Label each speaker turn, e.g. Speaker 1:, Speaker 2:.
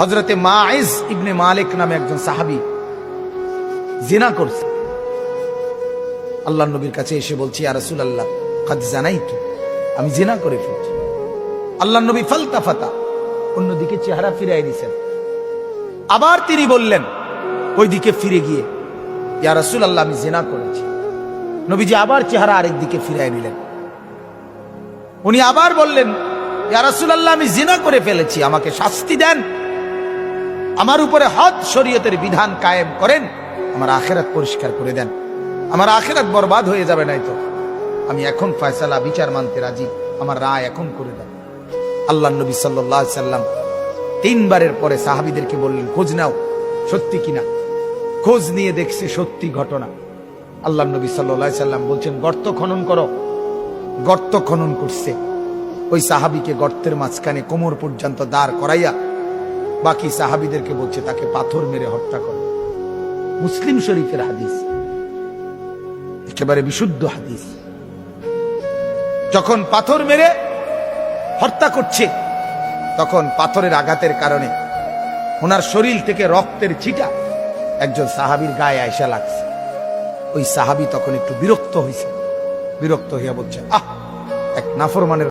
Speaker 1: হজরতে মাইজ ইবনে মালিক নামে একজন সাহাবি জিনা করছে। আল্লাহ নবীর কাছে এসে বলছি আর রসুল আল্লাহ কাজ জানাই তো আমি জিনা করে ফেলছি। আল্লাহ নবী ফালতা ফাতা অন্যদিকে চেহারা ফিরাই দিছেন আবার তিনি বললেন, ওইদিকে ফিরে গিয়ে, ইয়া রসুল আল্লাহ আমি জিনা করেছি। নবীজি আবার চেহারা আরেক দিকে ফিরাই নিলেন। উনি আবার বললেন ইয়া রসুল আল্লাহ আমি জিনা করে ফেলেছি, আমাকে শাস্তি দেন। আমার উপরে হদ শরীয়তের বিধান কায়েম করেন, আমার আখেরাত পরিষ্কার করে দেন। আমার আখেরাত বরবাদ হয়ে যাবে নাই তো। আমি এখন ফয়সালা, বিচার মানতে রাজি, আমার রায় এখন করে দেন। আল্লাহ নবী সাল্লাহ সাল্লাম তিনবারের পরে সাহাবিদেরকে বললেন, খোঁজ নাও, সত্যি কিনা? খোঁজ নিয়ে দেখছে সত্যি ঘটনা। আল্লাহ নবী সাল্লাহ সাল্লাম বলছেন, গর্ত খনন করো। গর্ত খনন করছে। ওই সাহাবিকে গর্তের মাঝখানে কোমর পর্যন্ত দাঁড় করাইয়া বাকি সাহাবিদেরকে বলছে, তাকে পাথর মেরে হত্যা করো। মুসলিম শরীফের হাদিস, একেবারে বিশুদ্ধ হাদিস। যখন পাথর মেরে হত্যা করছে, তখন পাথরের আঘাতের কারণে ওনার শরীর থেকে রক্তের ছিটা একজন সাহাবির গায়ে আয়সা লাগছে। ওই সাহাবি তখন একটু বিরক্ত হয়েছে বিরক্ত হইয়া বলছে, আহ, এক নাফরমানের